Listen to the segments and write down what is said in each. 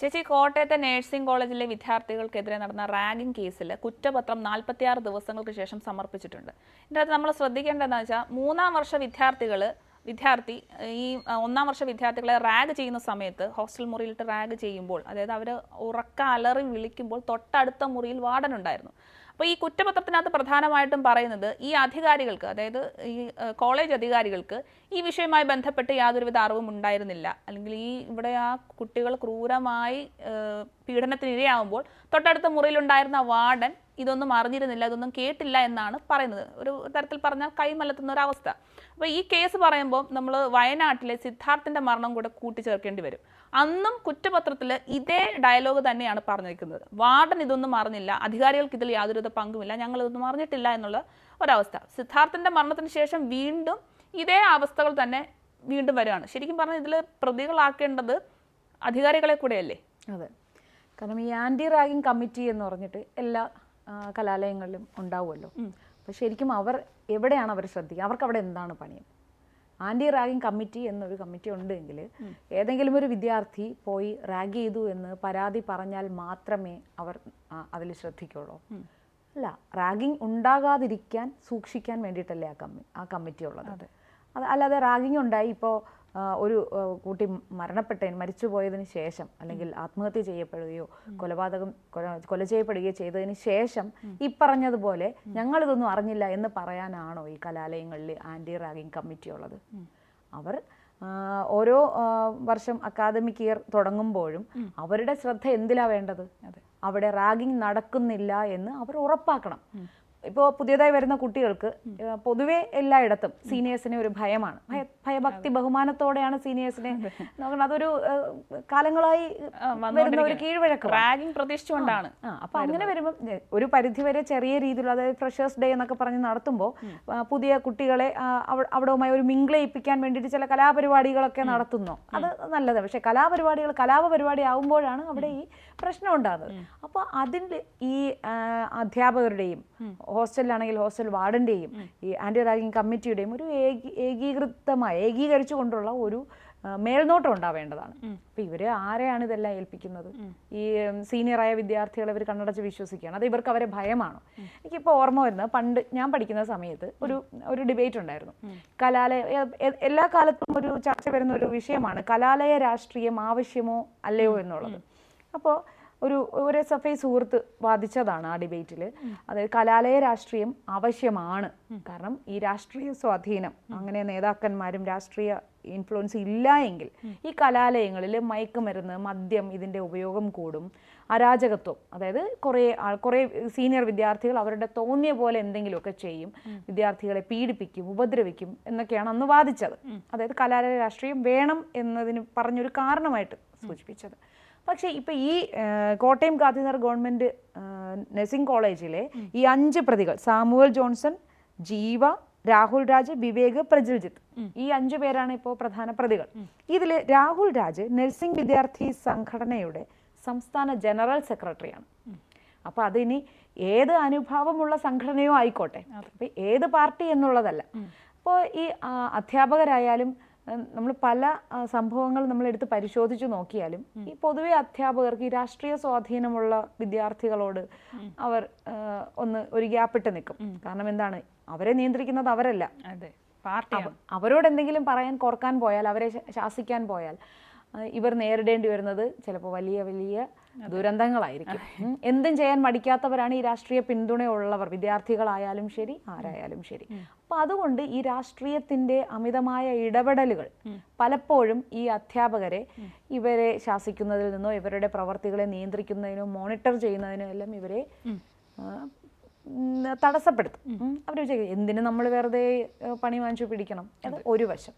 ചേച്ചി കോട്ടയത്തെ നഴ്സിംഗ് കോളേജിലെ വിദ്യാർത്ഥികൾക്കെതിരെ നടന്ന റാഗിംഗ് കേസിൽ കുറ്റപത്രം നാൽപ്പത്തിയാറ് ദിവസങ്ങൾക്ക് ശേഷം സമർപ്പിച്ചിട്ടുണ്ട്. ഇതിന്റെ അകത്ത് നമ്മൾ ശ്രദ്ധിക്കേണ്ടതെന്ന് വെച്ചാൽ മൂന്നാം വർഷ വിദ്യാർത്ഥികൾ വിദ്യാർത്ഥി ഈ ഒന്നാം വർഷ വിദ്യാർത്ഥികളെ റാഗ് ചെയ്യുന്ന സമയത്ത് ഹോസ്റ്റൽ മുറിയിലിട്ട് റാഗ് ചെയ്യുമ്പോൾ അതായത് അവർ ഉറക്ക അലറി വിളിക്കുമ്പോൾ തൊട്ടടുത്ത മുറിയിൽ വാർഡൻ ഉണ്ടായിരുന്നു. അപ്പോൾ ഈ കുറ്റപത്രത്തിനകത്ത് പ്രധാനമായിട്ടും പറയുന്നത് ഈ അധികാരികൾക്ക് അതായത് ഈ കോളേജ് അധികാരികൾക്ക് ഈ വിഷയവുമായി ബന്ധപ്പെട്ട് യാതൊരുവിധ അറിവും ഉണ്ടായിരുന്നില്ല. അല്ലെങ്കിൽ ഈ ഇവിടെ ആ കുട്ടികൾ ക്രൂരമായി ഏഹ്, പീഡനത്തിന് ഇരയാവുമ്പോൾ തൊട്ടടുത്ത മുറിയിലുണ്ടായിരുന്ന വാർഡൻ ഇതൊന്നും അറിഞ്ഞിരുന്നില്ല ഇതൊന്നും കേട്ടില്ല എന്നാണ് പറയുന്നത്. ഒരു തരത്തിൽ പറഞ്ഞാൽ കൈമലത്തുന്ന ഒരു അവസ്ഥ അപ്പോൾ ഈ കേസ് പറയുമ്പോൾ നമ്മൾ വയനാട്ടിലെ സിദ്ധാർത്ഥിന്റെ മരണം കൂടെ കൂട്ടിച്ചേർക്കേണ്ടി വരും. അന്നും കുറ്റപത്രത്തിൽ ഇതേ ഡയലോഗ് തന്നെയാണ് പറഞ്ഞിരിക്കുന്നത്. വാർഡൻ ഇതൊന്നും അറിഞ്ഞില്ല അധികാരികൾക്ക് ഇതിൽ യാതൊരുവിധ പങ്കുമില്ല ഞങ്ങൾ ഇതൊന്നും അറിഞ്ഞിട്ടില്ല എന്നുള്ള ഒരവസ്ഥ. സിദ്ധാർത്ഥന്റെ മരണത്തിന് ശേഷം വീണ്ടും ഇതേ അവസ്ഥകൾ തന്നെ വീണ്ടും വരികയാണ് ശരിക്കും പറഞ്ഞാൽ ഇതിൽ പ്രതികളാക്കേണ്ടത് അധികാരികളെ കൂടെയല്ലേ? അതെ. കാരണം ഈ ആന്റി റാഗിങ് കമ്മിറ്റി എന്ന് പറഞ്ഞിട്ട് എല്ലാ കലാലയങ്ങളിലും ഉണ്ടാവുമല്ലോ. അപ്പോൾ ശരിക്കും അവർ എവിടെയാണ് അവർ ശ്രദ്ധിക്കുക? അവർക്ക് അവിടെ എന്താണ് പണി? ആന്റി റാഗിങ് കമ്മിറ്റി എന്നൊരു കമ്മിറ്റി ഉണ്ടെങ്കിൽ ഏതെങ്കിലും ഒരു വിദ്യാർത്ഥി പോയി റാഗ് ചെയ്തു എന്ന് പരാതി പറഞ്ഞാൽ മാത്രമേ അവർ അതിൽ ശ്രദ്ധിക്കുള്ളൂ. അല്ല റാഗിങ് ഉണ്ടാകാതിരിക്കാൻ സൂക്ഷിക്കാൻ വേണ്ടിയിട്ടല്ലേ ആ കമ്മി ആ കമ്മിറ്റി ഉള്ളത്? അത്. അല്ലാതെ റാഗിങ് ഉണ്ടായി ഇപ്പോൾ ഒരു കുട്ടി മരണപ്പെട്ടതിന് മരിച്ചുപോയതിന് ശേഷം അല്ലെങ്കിൽ ആത്മഹത്യ ചെയ്യപ്പെടുകയോ കൊലപാതകം കൊല കൊല ചെയ്യപ്പെടുകയോ ചെയ്തതിന് ശേഷം ഈ പറഞ്ഞതുപോലെ ഞങ്ങളിതൊന്നും അറിഞ്ഞില്ല എന്ന് പറയാനാണോ ഈ കലാലയങ്ങളിൽ ആന്റി റാഗിങ് കമ്മിറ്റി ഉള്ളത്? അവർ ഓരോ വർഷം അക്കാദമിക് ഇയർ തുടങ്ങുമ്പോഴും അവരുടെ ശ്രദ്ധ എന്തിലാ വേണ്ടത്? അവിടെ റാഗിങ് നടക്കുന്നില്ല എന്ന് അവർ ഉറപ്പാക്കണം. ഇപ്പോൾ പുതിയതായി വരുന്ന കുട്ടികൾക്ക് പൊതുവേ എല്ലായിടത്തും സീനിയേഴ്സിനെ ഒരു ഭയമാണ്. ഭയ ഭയഭക്തി ബഹുമാനത്തോടെയാണ് സീനിയേഴ്സിനെ നോക്കണം അതൊരു കാലങ്ങളായി വരുന്ന ഒരു കീഴ്വഴക്കം റാഗിംഗ് പ്രതീക്ഷിച്ചുകൊണ്ടാണ് അപ്പൊ അങ്ങനെ വരുമ്പോൾ ഒരു പരിധി വരെ ചെറിയ രീതിയിൽ അതായത് ഫ്രഷേഴ്സ് ഡേ എന്നൊക്കെ പറഞ്ഞ് നടത്തുമ്പോൾ പുതിയ കുട്ടികളെ അവിടവുമായി ഒരു മിങ്കിളയിപ്പിക്കാൻ വേണ്ടിയിട്ട് ചില കലാപരിപാടികളൊക്കെ നടത്തുന്നു. അത് നല്ലതാണ് പക്ഷേ കലാപരിപാടികൾ കലാപ പരിപാടി ആവുമ്പോഴാണ് അവിടെ ഈ പ്രശ്നം ഉണ്ടാകുന്നത്. അപ്പോൾ അതിൽ ഈ അധ്യാപകരുടെയും ഹോസ്റ്റലിലാണെങ്കിൽ ഹോസ്റ്റൽ വാർഡിന്റെയും ഈ ആന്റി റാഗിങ് കമ്മിറ്റിയുടെയും ഒരു ഏകീകൃതമായ ഏകീകരിച്ചു കൊണ്ടുള്ള ഒരു മേൽനോട്ടം ഉണ്ടാവേണ്ടതാണ്. അപ്പം ഇവർ ആരെയാണ് ഇതെല്ലാം ഏൽപ്പിക്കുന്നത്? ഈ സീനിയറായ വിദ്യാർത്ഥികളെ ഇവർ കണ്ണടച്ച് വിശ്വസിക്കുകയാണ്. അത് ഇവർക്ക് അവരെ ഭയമാണോ. എനിക്കിപ്പോൾ ഓർമ്മ വരുന്നത് പണ്ട് ഞാൻ പഠിക്കുന്ന സമയത്ത് ഒരു ഒരു ഡിബേറ്റ് ഉണ്ടായിരുന്നു. കലാലയ എല്ലാ കാലത്തും ഒരു ചർച്ച വരുന്ന ഒരു വിഷയമാണ് കലാലയ രാഷ്ട്രീയം ആവശ്യമോ അല്ലയോ എന്നുള്ളത്. അപ്പോൾ ഒരു ഒരു എസ് എഫ് ഐ സുഹൃത്ത് വാദിച്ചതാണ് ആ ഡിബേറ്റിൽ അതായത് കലാലയ രാഷ്ട്രീയം ആവശ്യമാണ്. കാരണം ഈ രാഷ്ട്രീയ സ്വാധീനം അങ്ങനെ നേതാക്കന്മാരും രാഷ്ട്രീയ ഇൻഫ്ലുവൻസ് ഇല്ല എങ്കിൽ ഈ കലാലയങ്ങളിൽ മയക്കുമരുന്ന് മദ്യം ഇതിന്റെ ഉപയോഗം കൂടും. അരാജകത്വം അതായത് കുറേ ആൾ കുറേ സീനിയർ വിദ്യാർത്ഥികൾ അവരുടെ തോന്നിയ പോലെ എന്തെങ്കിലുമൊക്കെ ചെയ്യും. വിദ്യാർത്ഥികളെ പീഡിപ്പിക്കും ഉപദ്രവിക്കും എന്നൊക്കെയാണ് അന്ന് വാദിച്ചത്. അതായത് കലാലയ രാഷ്ട്രീയം വേണം എന്നതിന് പറഞ്ഞൊരു കാരണമായിട്ട് സൂചിപ്പിച്ചത്. പക്ഷേ ഇപ്പം ഈ കോട്ടയം ഗാന്ധിനഗർ ഗവൺമെന്റ് നഴ്സിംഗ് കോളേജിലെ ഈ അഞ്ച് പ്രതികൾ സാമുവൽ ജോൺസൺ ജീവ രാഹുൽ രാജ് വിവേക് പ്രജിൽജിത്ത് ഈ അഞ്ചു പേരാണ് ഇപ്പോൾ പ്രധാന പ്രതികൾ. ഇതിൽ രാഹുൽ രാജ് നഴ്സിംഗ് വിദ്യാർത്ഥി സംഘടനയുടെ സംസ്ഥാന ജനറൽ സെക്രട്ടറിയാണ്. അപ്പോൾ അതിനി ഏത് അനുഭാവമുള്ള സംഘടനയോ ആയിക്കോട്ടെ. അപ്പൊ ഏത് പാർട്ടി എന്നുള്ളതല്ല. അപ്പോൾ ഈ അധ്യാപകരായാലും നമ്മൾ പല സംഭവങ്ങൾ നമ്മൾ എടുത്ത് പരിശോധിച്ച് നോക്കിയാലും ഈ പൊതുവെ അധ്യാപകർക്ക് ഈ രാഷ്ട്രീയ സ്വാധീനമുള്ള വിദ്യാർത്ഥികളോട് അവർ ഒന്ന് ഒരു ഗ്യാപ്പിട്ട് നിൽക്കും. കാരണം എന്താണ്? അവരെ നിയന്ത്രിക്കുന്നത് അവരല്ല. അവരോട് എന്തെങ്കിലും പറയാൻ കുറയ്ക്കാൻ പോയാൽ അവരെ ശാസിക്കാൻ പോയാൽ ഇവർ നേരിടേണ്ടി വരുന്നത് ചിലപ്പോൾ വലിയ വലിയ ദുരന്തങ്ങളായിരിക്കും. എന്തും ചെയ്യാൻ മടിക്കാത്തവരാണ് ഈ രാഷ്ട്രീയ പിന്തുണയുള്ളവർ. വിദ്യാർത്ഥികളായാലും ശരി ആരായാലും ശരി. അപ്പൊ അതുകൊണ്ട് ഈ രാഷ്ട്രീയത്തിന്റെ അമിതമായ ഇടപെടലുകൾ പലപ്പോഴും ഈ അധ്യാപകരെ ഇവരെ ശാസിക്കുന്നതിൽ നിന്നോ ഇവരുടെ പ്രവർത്തികളെ നിയന്ത്രിക്കുന്നതിനോ മോണിറ്റർ ചെയ്യുന്നതിനോ എല്ലാം ഇവരെ തടസ്സപ്പെടുത്തും. അവർ ചോദിക്കും വിചാരിക്കും എന്തിനു നമ്മൾ വെറുതെ പണി വാങ്ങിച്ചു പിടിക്കണം? അത് ഒരു വശം.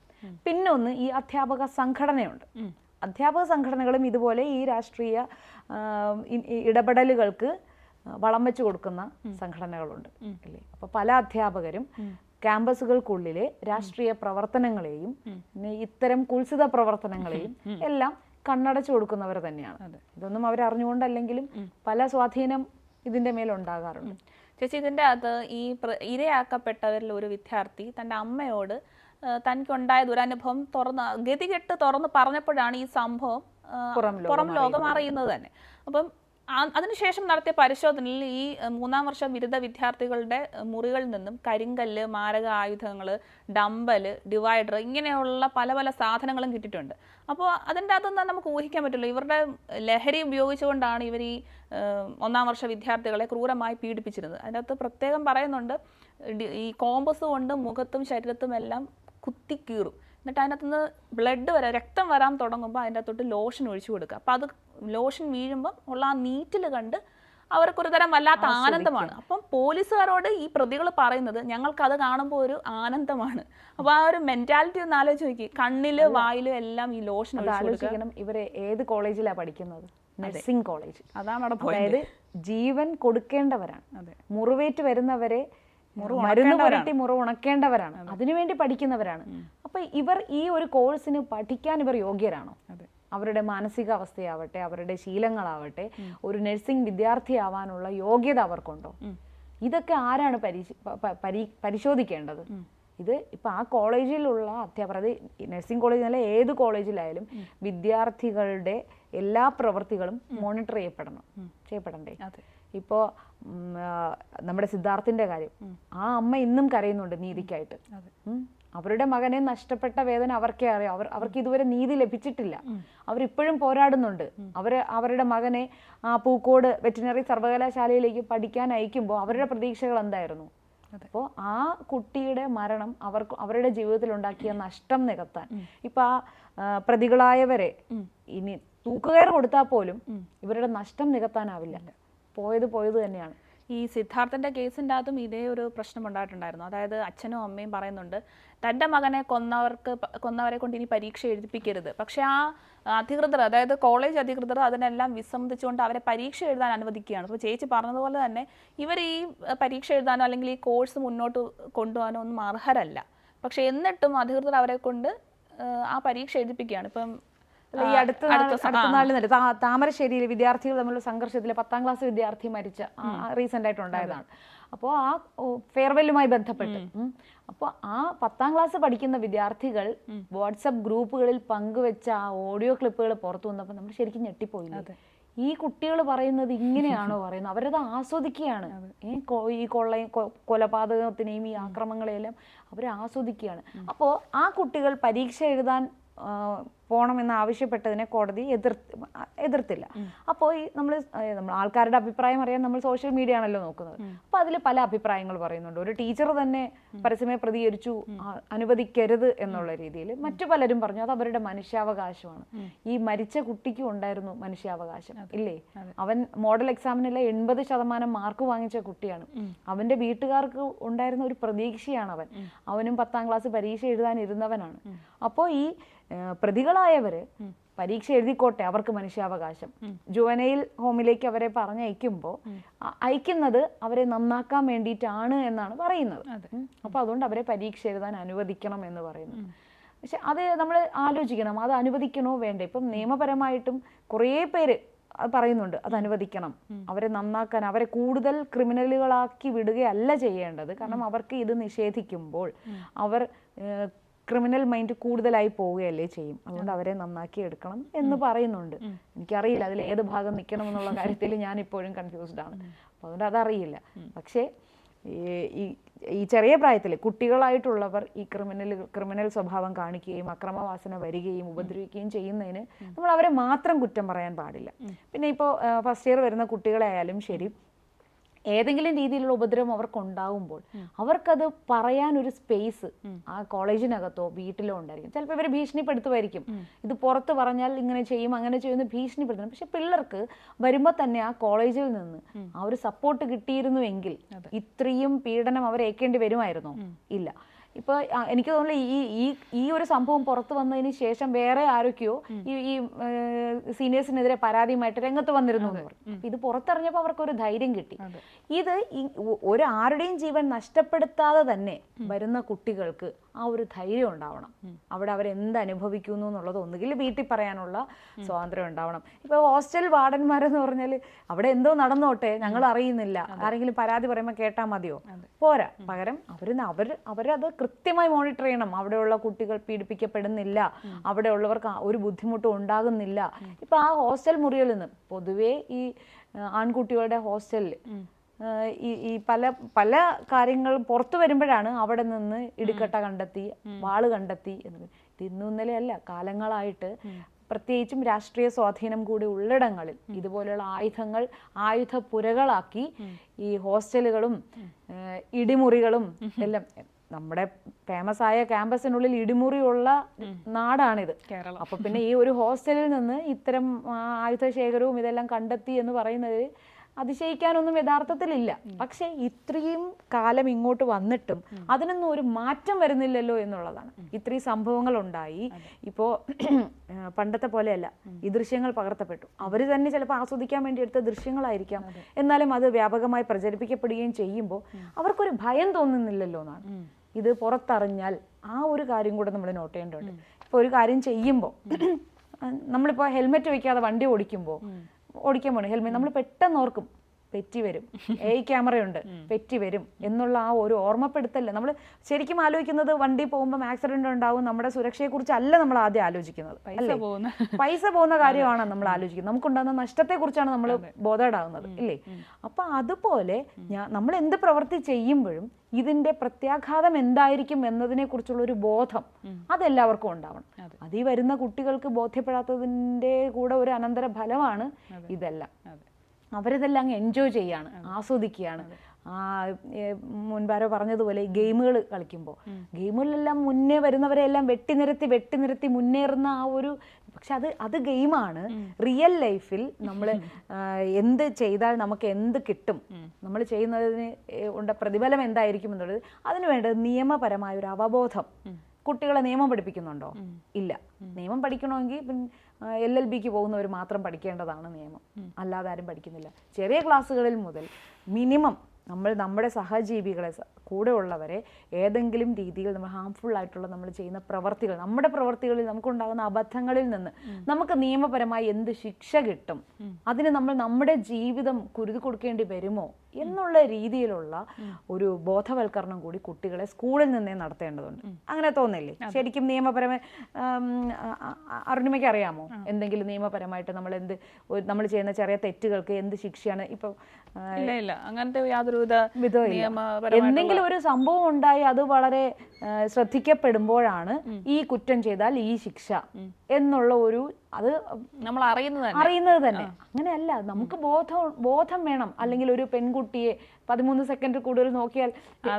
പിന്നെ ഒന്ന് ഈ അധ്യാപക സംഘടനയുണ്ട്. അധ്യാപക സംഘടനകളും ഇതുപോലെ ഈ രാഷ്ട്രീയ ഇടപെടലുകൾക്ക് വളം വെച്ച് കൊടുക്കുന്ന സംഘടനകളുണ്ട്. അല്ലേ? അപ്പൊ പല അധ്യാപകരും ക്യാമ്പസുകൾക്കുള്ളിലെ രാഷ്ട്രീയ പ്രവർത്തനങ്ങളെയും ഇത്തരം കുൽസിത പ്രവർത്തനങ്ങളെയും എല്ലാം കണ്ണടച്ചു കൊടുക്കുന്നവർ തന്നെയാണ്. ഇതൊന്നും അവർ അറിഞ്ഞുകൊണ്ടല്ലെങ്കിലും പല സ്വാധീനം ഇതിന്റെ മേലുണ്ടാകാറുണ്ട്. ചേച്ചി ഇതിന്റെ അകത്ത് ഈ ഇരയാക്കപ്പെട്ടവരിൽ ഒരു വിദ്യാർത്ഥി തന്റെ അമ്മയോട് തനിക്കുണ്ടായ ദുരനുഭവം തുറന്ന് ഗതികെട്ട് തുറന്ന് പറഞ്ഞപ്പോഴാണ് ഈ സംഭവം പുറം ലോകം അറിയുന്നത് തന്നെ. അപ്പം അതിനുശേഷം നടത്തിയ പരിശോധനയിൽ ഈ മൂന്നാം വർഷ ബിരുദ വിദ്യാർത്ഥികളുടെ മുറികളിൽ നിന്നും കരിങ്കല്ല് മാരക ആയുധങ്ങൾ ഡമ്പൽ ഡിവൈഡർ ഇങ്ങനെയുള്ള പല പല സാധനങ്ങളും കിട്ടിയിട്ടുണ്ട്. അപ്പോൾ അതിന്റെ അതൊന്നും നമുക്ക് ഊഹിക്കാൻ പറ്റില്ല. ഇവരുടെ ലഹരി ഉപയോഗിച്ചുകൊണ്ടാണ് ഇവർ ഈ ഒന്നാം വർഷ വിദ്യാർത്ഥികളെ ക്രൂരമായി പീഡിപ്പിച്ചിരുന്നത്. അതിന്റെ അകത്ത് പ്രത്യേകം പറയുന്നുണ്ട് ഈ കോമ്പസ് കൊണ്ട് മുഖത്തും ശരീരത്തും എല്ലാം കുത്തിക്കീറും. എന്നിട്ട് അതിനകത്തുനിന്ന് ബ്ലഡ് വരെ രക്തം വരാൻ തുടങ്ങുമ്പോൾ അതിന്റെ അകത്തോട്ട് ലോഷൻ ഒഴിച്ചു കൊടുക്കുക. അപ്പോൾ അത് ലോഷൻ വീഴുമ്പം ഉള്ള ആ നീറ്റിൽ കണ്ട് അവർക്കൊരു തരം വല്ലാത്ത ആനന്ദമാണ്. അപ്പം പോലീസുകാരോട് ഈ പ്രതികൾ പറയുന്നത് ഞങ്ങൾക്ക് അത് കാണുമ്പോൾ ഒരു ആനന്ദമാണ്. അപ്പൊ ആ ഒരു മെന്റാലിറ്റി ഒന്ന് ആലോചിച്ച് നോക്കി. കണ്ണിൽ വായിലും എല്ലാം ഈ ലോഷൻ ആലോചിക്കണം ഇവരെ ഏത് കോളേജിലാ പഠിക്കുന്നത്? Nursing college. അതാണ് അതായത് ജീവൻ കൊടുക്കേണ്ടവരാണ്. അതെ. മുറിവേറ്റ് വരുന്നവരെ മരുന്ന്. പുരട്ടി മുറിവ് ഉണക്കേണ്ടവരാണ്. അതിനുവേണ്ടി പഠിക്കുന്നവരാണ്. അപ്പൊ ഇവർ ഈ ഒരു കോഴ്സിന് പഠിക്കാൻ ഇവർ യോഗ്യരാണോ? അവരുടെ മാനസികാവസ്ഥയാവട്ടെ അവരുടെ ശീലങ്ങളാവട്ടെ ഒരു നഴ്സിംഗ് വിദ്യാർത്ഥിയാവാനുള്ള യോഗ്യത അവർക്കുണ്ടോ? ഇതൊക്കെ ആരാണ് പരിശോധിക്കേണ്ടത്? ഇത് ഇപ്പൊ ആ കോളേജിലുള്ള അധ്യാപകർ അത് നഴ്സിംഗ് കോളേജ് അല്ല ഏത് കോളേജിലായാലും വിദ്യാർത്ഥികളുടെ എല്ലാ പ്രവൃത്തികളും മോണിറ്റർ ചെയ്യപ്പെടണം. ചെയ്യപ്പെടണ്ടേ? അതെ. ഇപ്പോൾ നമ്മുടെ സിദ്ധാർത്ഥിന്റെ കാര്യം. ആ അമ്മ ഇന്നും കരയുന്നുണ്ട് നീതിക്കായിട്ട്. അവരുടെ മകനെ നഷ്ടപ്പെട്ട വേദന അവർക്കേ അറിയാം. അവർ അവർക്ക് ഇതുവരെ നീതി ലഭിച്ചിട്ടില്ല. അവരിപ്പോഴും പോരാടുന്നുണ്ട്. അവർ അവരുടെ മകനെ ആ പൂക്കോട് വെറ്റിനറി സർവകലാശാലയിലേക്ക് പഠിക്കാൻ അയക്കുമ്പോൾ അവരുടെ പ്രതീക്ഷകൾ എന്തായിരുന്നു? അപ്പോൾ ആ കുട്ടിയുടെ മരണം അവർക്ക് അവരുടെ ജീവിതത്തിൽ ഉണ്ടാക്കിയ നഷ്ടം നികത്താൻ. ഇപ്പൊ ആ ആ, പ്രതികളായവരെ ഇനി തൂക്കുകയർ കൊടുത്താൽ പോലും ഇവരുടെ നഷ്ടം നികത്താനാവില്ല. പോയത് പോയത് തന്നെയാണ്. ഈ സിദ്ധാർത്ഥന്റെ കേസിന്റെ അകത്തും ഇതേ ഒരു പ്രശ്നം ഉണ്ടായിട്ടുണ്ടായിരുന്നു. അതായത് അച്ഛനും അമ്മയും പറയുന്നുണ്ട് തന്റെ മകനെ കൊന്നവർക്ക് കൊന്നവരെ കൊണ്ട് ഇനി പരീക്ഷ എഴുതിപ്പിക്കരുത്. പക്ഷേ ആ അധികൃതർ അതായത് കോളേജ് അധികൃതർ അതിനെല്ലാം വിസമ്മതിച്ചുകൊണ്ട് അവരെ പരീക്ഷ എഴുതാൻ അനുവദിക്കുകയാണ്. അപ്പോൾ ചേച്ചി പറഞ്ഞതുപോലെ തന്നെ ഇവർ ഈ പരീക്ഷ എഴുതാനോ അല്ലെങ്കിൽ ഈ കോഴ്സ് മുന്നോട്ട് കൊണ്ടുപോകാനോ ഒന്നും അർഹരല്ല. പക്ഷേ എന്നിട്ടും അധികൃതർ അവരെ കൊണ്ട് ആ പരീക്ഷ എഴുതിപ്പിക്കുകയാണ്. ഇപ്പം ഈ അടുത്ത അടുത്ത നാളിൽ താമരശ്ശേരിയിൽ വിദ്യാർത്ഥികൾ തമ്മിലുള്ള സംഘർഷത്തിൽ പത്താം ക്ലാസ് വിദ്യാർത്ഥി മരിച്ച റീസെന്റ് ആയിട്ട് ഉണ്ടായതാണ് അപ്പോൾ ആ ഫെയർവെല്ലുമായി ബന്ധപ്പെട്ട് അപ്പോൾ ആ പത്താം ക്ലാസ് പഠിക്കുന്ന വിദ്യാർത്ഥികൾ വാട്സപ്പ് ഗ്രൂപ്പുകളിൽ പങ്കുവെച്ച ആ ഓഡിയോ ക്ലിപ്പുകൾ പുറത്തു വന്നപ്പോൾ നമ്മൾ ശരിക്കും ഞെട്ടിപ്പോയി. ഈ കുട്ടികൾ പറയുന്നത് ഇങ്ങനെയാണോ പറയുന്നത്? അവരത് ആസ്വദിക്കുകയാണ്. ഈ കൊള്ളയും കൊലപാതകത്തിനെയും ഈ ആക്രമങ്ങളെല്ലാം അവർ ആസ്വദിക്കുകയാണ്. അപ്പോൾ ആ കുട്ടികൾ പരീക്ഷ എഴുതാൻ ആ, പോണമെന്ന് ആവശ്യപ്പെട്ടതിനെ കോടതി എതിർ എതിർത്തില്ല. അപ്പോൾ ഈ നമ്മൾ നമ്മൾ ആൾക്കാരുടെ അഭിപ്രായം അറിയാൻ നമ്മൾ സോഷ്യൽ മീഡിയ ആണല്ലോ നോക്കുന്നത്. അപ്പോൾ അതിൽ പല അഭിപ്രായങ്ങൾ പറയുന്നുണ്ട്. ഒരു ടീച്ചർ തന്നെ പരസ്യമേ പ്രതികരിച്ചു അനുവദിക്കരുത് എന്നുള്ള രീതിയിൽ മറ്റു പലരും പറഞ്ഞു അത് അവരുടെ മനുഷ്യാവകാശമാണ്. ഈ മരിച്ച കുട്ടിക്കും ഉണ്ടായിരുന്നു മനുഷ്യാവകാശം ഇല്ലേ? അവൻ മോഡൽ എക്സാമിനുള്ള എൺപത് ശതമാനം മാർക്ക് വാങ്ങിച്ച കുട്ടിയാണ്. അവന്റെ വീട്ടുകാർക്ക് ഉണ്ടായിരുന്ന ഒരു പ്രതീക്ഷയാണ് അവൻ. അവനും പത്താം ക്ലാസ് പരീക്ഷ എഴുതാൻ ഇരുന്നവനാണ്. അപ്പോൾ ഈ ആ, പ്രതികളായവര് പരീക്ഷ എഴുതിക്കോട്ടെ അവർക്ക് മനുഷ്യാവകാശം. ജുവനയിൽ ഹോമിലേക്ക് അവരെ പറഞ്ഞയക്കുമ്പോൾ അയക്കുന്നത് അവരെ നന്നാക്കാൻ വേണ്ടിയിട്ടാണ് എന്നാണ് പറയുന്നത്. അപ്പൊ അപ്പോൾ അതുകൊണ്ട് അവരെ പരീക്ഷ എഴുതാൻ അനുവദിക്കണം എന്ന് പറയുന്നു പക്ഷെ അത് നമ്മൾ ആലോചിക്കണം. അത് അനുവദിക്കണോ വേണ്ട? ഇപ്പം നിയമപരമായിട്ടും കുറേ പേര് അത് പറയുന്നുണ്ട്. അത് അനുവദിക്കണം. അവരെ നന്നാക്കാൻ അവരെ കൂടുതൽ ക്രിമിനലുകളാക്കി വിടുകയല്ല ചെയ്യേണ്ടത്. കാരണം അവർക്ക് ഇത് നിഷേധിക്കുമ്പോൾ അവർ ക്രിമിനൽ മൈൻഡ് കൂടുതലായി പോവുകയല്ലേ ചെയ്യും. അതുകൊണ്ട് അവരെ നന്നാക്കി എടുക്കണം എന്ന് പറയുന്നുണ്ട്. എനിക്കറിയില്ല അതിൽ ഏത് ഭാഗം നിൽക്കണം എന്നുള്ള കാര്യത്തിൽ ഞാൻ ഇപ്പോഴും കൺഫ്യൂസ്ഡ് ആണ് അപ്പോൾ അതുകൊണ്ട് അതറിയില്ല. പക്ഷേ ഈ- ഈ ചെറിയ പ്രായത്തിൽ കുട്ടികളായിട്ടുള്ളവർ ഈ ക്രിമിനൽ ക്രിമിനൽ സ്വഭാവം കാണിക്കുകയും അക്രമവാസന വരികയും ഉപദ്രവിക്കുകയും ചെയ്യുന്നതിന് നമ്മൾ അവരെ മാത്രം കുറ്റം പറയാൻ പാടില്ല. പിന്നെ ഇപ്പോൾ ഫസ്റ്റ് ഇയർ വരുന്ന കുട്ടികളെ ആയാലും ശരി ഏതെങ്കിലും രീതിയിലുള്ള ഉപദ്രവം അവർക്ക് ഉണ്ടാവുമ്പോൾ അവർക്കത് പറയാൻ ഒരു സ്പേസ് ആ കോളേജിനകത്തോ വീട്ടിലോ ഉണ്ടായിരിക്കും. ചിലപ്പോൾ ഇവർ ഭീഷണിപ്പെടുത്തുമായിരിക്കും. ഇത് പുറത്ത് പറഞ്ഞാൽ ഇങ്ങനെ ചെയ്യും അങ്ങനെ ചെയ്യുമെന്ന് ഭീഷണിപ്പെടുത്തണം പക്ഷെ പിള്ളേർക്ക് വരുമ്പോൾ തന്നെ ആ കോളേജിൽ നിന്ന് ആ ഒരു സപ്പോർട്ട് കിട്ടിയിരുന്നുവെങ്കിൽ ഇത്രയും പീഡനം അവരേക്കേണ്ടി വരുമായിരുന്നോ? ഇല്ല. ഇപ്പൊ എനിക്ക് തോന്നുന്നു ഈ ഈ ഈ ഒരു സംഭവം പുറത്തു വന്നതിന് ശേഷം വേറെ ആരൊക്കെയോ ഈ ഈ സീനിയേഴ്സിനെതിരെ പരാതിയുമായിട്ട് രംഗത്ത് വന്നിരുന്നു എന്ന് പറഞ്ഞു. ഇത് പുറത്തിറങ്ങിയപ്പോൾ അവർക്ക് ഒരു ധൈര്യം കിട്ടി. ഇത് ഈ ഒ- ജീവൻ നഷ്ടപ്പെടുത്താതെ തന്നെ വരുന്ന കുട്ടികൾക്ക് ആ ഒരു ധൈര്യം ഉണ്ടാവണം. അവിടെ അവരെന്ത് അനുഭവിക്കുന്നു എന്നുള്ളത് ഒന്നുകിൽ വീട്ടിൽ പറയാനുള്ള സ്വാതന്ത്ര്യം ഉണ്ടാവണം. ഇപ്പൊ ഹോസ്റ്റൽ വാർഡന്മാരെന്ന് പറഞ്ഞാൽ അവിടെ എന്തോ നടന്നോട്ടെ ഞങ്ങൾ അറിയുന്നില്ല. ആരെങ്കിലും പരാതി പറയുമ്പോൾ കേട്ടാൽ മതിയോ? പോരാ. പകരം അവർ അവർ അവരത് കൃത്യമായി മോണിറ്റർ ചെയ്യണം. അവിടെയുള്ള കുട്ടികൾ പീഡിപ്പിക്കപ്പെടുന്നില്ല. അവിടെയുള്ളവർക്ക് ഒരു ബുദ്ധിമുട്ടും ഉണ്ടാകുന്നില്ല. ഇപ്പൊ ആ ഹോസ്റ്റൽ മുറിയിൽ നിന്ന് പൊതുവേ ഈ ആൺകുട്ടികളുടെ ഹോസ്റ്റലിൽ ഈ ഈ പല പല കാര്യങ്ങൾ പുറത്തു വരുമ്പോഴാണ് അവിടെ നിന്ന് ഇടിക്കട്ട കണ്ടെത്തി വാൾ കണ്ടെത്തി എന്ന് ഇത് ഇന്നും ഇന്നലെ അല്ല കാലങ്ങളായിട്ട് പ്രത്യേകിച്ചും രാഷ്ട്രീയ സ്വാധീനം കൂടി ഉള്ളിടങ്ങളിൽ ഇതുപോലെയുള്ള ആയുധങ്ങൾ ആയുധപ്പുരകളാക്കി ഈ ഹോസ്റ്റലുകളും ഇടിമുറികളും എല്ലാം നമ്മുടെ ഫേമസ് ആയ ക്യാമ്പസിനുള്ളിൽ ഇടിമുറിയുള്ള നാടാണിത്. കേരളം. അപ്പൊ പിന്നെ ഈ ഒരു ഹോസ്റ്റലിൽ നിന്ന് ഇത്തരം ആയുധ ശേഖരവും ഇതെല്ലാം കണ്ടെത്തി എന്ന് പറയുന്നത് അതിശയിക്കാനൊന്നും യഥാർത്ഥത്തിലില്ല. പക്ഷെ ഇത്രയും കാലം ഇങ്ങോട്ട് വന്നിട്ടും അതിനൊന്നും ഒരു മാറ്റം വരുന്നില്ലല്ലോ എന്നുള്ളതാണ്. ഇത്രയും സംഭവങ്ങൾ ഉണ്ടായി ഇപ്പോ പണ്ടത്തെ പോലെയല്ല. ഈ ദൃശ്യങ്ങൾ പകർത്തപ്പെട്ടു. അവർ തന്നെ ചിലപ്പോൾ ആസ്വദിക്കാൻ വേണ്ടി എടുത്ത ദൃശ്യങ്ങളായിരിക്കാം. എന്നാലും അത് വ്യാപകമായി പ്രചരിപ്പിക്കപ്പെടുകയും ചെയ്യുമ്പോൾ അവർക്കൊരു ഭയം തോന്നുന്നില്ലല്ലോ എന്നാണ്. ഇത് പുറത്തറിഞ്ഞാൽ ആ ഒരു കാര്യം കൂടെ നമ്മൾ നോട്ട് ചെയ്യേണ്ടതുണ്ട്. ഇപ്പോൾ ഒരു കാര്യം ചെയ്യുമ്പോൾ നമ്മളിപ്പോ ഹെൽമെറ്റ് വെക്കാതെ വണ്ടി ഓടിക്കുമ്പോൾ ഓടിക്കാൻ പോണേ. ഹെൽമെറ്റ് നമ്മൾ പെട്ടെന്ന് ഓർക്കും. പെറ്റി വരും എ ക്യാമറയുണ്ട് പെറ്റി വരും എന്നുള്ള ആ ഒരു ഓർമ്മപ്പെടുത്തല്ലേ നമ്മൾ ശരിക്കും ആലോചിക്കുന്നത് വണ്ടി പോകുമ്പോൾ ആക്സിഡന്റ് ഉണ്ടാവും നമ്മുടെ സുരക്ഷയെക്കുറിച്ച് അല്ല നമ്മൾ ആദ്യം ആലോചിക്കുന്നത്. പൈസ പോകുന്ന. കാര്യമാണ് നമ്മൾ ആലോചിക്കുന്നത്. നമുക്കുണ്ടാകുന്ന നഷ്ടത്തെക്കുറിച്ചാണ് നമ്മൾ ബോധേഡാകുന്നത് ഇല്ലേ? അപ്പൊ അതുപോലെ ഞാൻ നമ്മൾ എന്ത് പ്രവൃത്തി ചെയ്യുമ്പോഴും ഇതിന്റെ പ്രത്യാഘാതം എന്തായിരിക്കും എന്നതിനെ കുറിച്ചുള്ള ഒരു ബോധം അതെല്ലാവർക്കും ഉണ്ടാവണം. അതെ. ഈ വരുന്ന കുട്ടികൾക്ക് ബോധ്യപ്പെടാത്തതിന്റെ കൂടെ ഒരു അനന്തര ഫലമാണ് ഇതെല്ലാം. അവരിതെല്ലാം അങ്ങ് എൻജോയ് ചെയ്യാണ് ആസ്വദിക്കുകയാണ്. ആ മുൻപാരോ പറഞ്ഞതുപോലെ ഈ ഗെയിമുകൾ കളിക്കുമ്പോൾ ഗെയിമുകളിലെല്ലാം മുന്നേ വരുന്നവരെല്ലാം വെട്ടി നിരത്തി മുന്നേറുന്ന ആ ഒരു പക്ഷെ അത് അത് ഗെയിമാണ് റിയൽ ലൈഫിൽ നമ്മൾ എന്ത് ചെയ്താൽ നമുക്ക് എന്ത് കിട്ടും? നമ്മൾ ചെയ്യുന്നതിന് ഉണ്ട പ്രതിഫലം എന്തായിരിക്കും എന്നുള്ളത് അതിനു വേണ്ടത് നിയമപരമായ ഒരു അവബോധം കുട്ടികളെ നിയമം പഠിപ്പിക്കുന്നുണ്ടോ? ഇല്ല. നിയമം പഠിക്കണമെങ്കിൽ എൽ എൽ ബിക്ക് പോകുന്നവർ മാത്രം പഠിക്കേണ്ടതാണ് നിയമം. അല്ലാതെ ആരും പഠിക്കുന്നില്ല. ചെറിയ ക്ലാസ്സുകളിൽ മുതൽ മിനിമം നമ്മൾ നമ്മുടെ സഹജീവികളെ കൂടെയുള്ളവരെ കൂടെ ഉള്ളവരെ ഏതെങ്കിലും രീതിയിൽ നമ്മൾ ഹാംഫുൾ ആയിട്ടുള്ള നമ്മൾ ചെയ്യുന്ന പ്രവർത്തികൾ നമ്മുടെ പ്രവർത്തികളിൽ നമുക്കുണ്ടാകുന്ന അബദ്ധങ്ങളിൽ നിന്ന് നമുക്ക് നിയമപരമായി എന്ത് ശിക്ഷ കിട്ടും? അതിന് നമ്മൾ നമ്മുടെ ജീവിതം കുരുതി കൊടുക്കേണ്ടി വരുമോ? എന്നുള്ള രീതിയിലുള്ള ഒരു ബോധവൽക്കരണം കൂടി കുട്ടികളെ സ്കൂളിൽ നിന്നേ നടത്തേണ്ടതുണ്ട്. അങ്ങനെ തോന്നില്ലേ? ശരിക്കും നിയമപരമ അരുണിമയ്ക്ക് അറിയാമോ? എന്തെങ്കിലും നിയമപരമായിട്ട് നമ്മൾ എന്ത് നമ്മൾ ചെയ്യുന്ന ചെറിയ തെറ്റുകൾക്ക് എന്ത് ശിക്ഷയാണ്? ഇപ്പൊ അങ്ങനത്തെ യാതൊരുവിധ എന്തെങ്കിലും ഒരു സംഭവം ഉണ്ടായി അത് വളരെ ശ്രദ്ധിക്കപ്പെടുമ്പോഴാണ് ഈ കുറ്റം ചെയ്താൽ ഈ ശിക്ഷ. എന്നുള്ള ഒരു അത് നമ്മൾ അറിയുന്നത് അറിയുന്നത് തന്നെ. അങ്ങനെയല്ല നമുക്ക് ബോധം ബോധം വേണം. അല്ലെങ്കിൽ ഒരു പെൺകുട്ടിയെ പതിമൂന്ന് സെക്കൻഡ് കൂടുതൽ നോക്കിയാൽ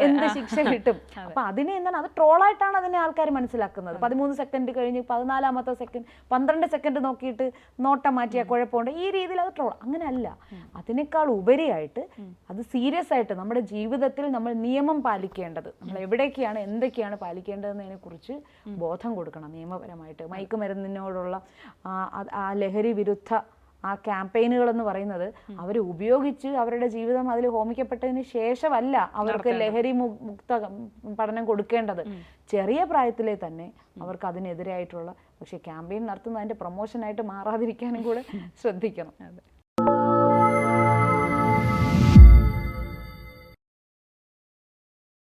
എന്ത് ശിക്ഷ കിട്ടും? അപ്പൊ അതിനെ എന്താണ് അത് ട്രോളായിട്ടാണ് അതിനെ ആൾക്കാർ മനസ്സിലാക്കുന്നത്. പതിമൂന്ന് സെക്കൻഡ് കഴിഞ്ഞ് പതിനാലാമത്തെ സെക്കൻഡ് പന്ത്രണ്ട് സെക്കൻഡ് നോക്കിയിട്ട് നോട്ടം മാറ്റിയ കുഴപ്പമുണ്ട്. ഈ രീതിയിൽ അത് ട്രോൾ അങ്ങനെയല്ല. അതിനേക്കാൾ ഉപരിയായിട്ട് അത് സീരിയസ് ആയിട്ട് നമ്മുടെ ജീവിതത്തിൽ നമ്മൾ നിയമം പാലിക്കേണ്ടത്. നമ്മൾ എവിടേക്കാണ് എന്തൊക്കെയാണ് പാലിക്കേണ്ടതെന്നതിനെ കുറിച്ച് ബോധം കൊടുക്കണം നിയമപരമായിട്ട്. മയക്കുമരുന്നിനോടുള്ള ആ- ആ ലഹരി വിരുദ്ധ ആ ക്യാമ്പയിനുകൾ എന്ന് പറയുന്നത് അവർ ഉപയോഗിച്ച് അവരുടെ ജീവിതം അതിൽ ഹോമിക്കപ്പെട്ടതിന് ശേഷമല്ല അവർക്ക് ലഹരി മുക്ത പഠനം കൊടുക്കേണ്ടത്. ചെറിയ പ്രായത്തിലെ തന്നെ അവർക്ക് അതിനെതിരായിട്ടുള്ള പക്ഷേ ക്യാമ്പയിൻ നടത്തുന്ന അതിന്റെ പ്രൊമോഷനായിട്ട് മാറാതിരിക്കാനും കൂടെ ശ്രദ്ധിക്കണം. അതെ.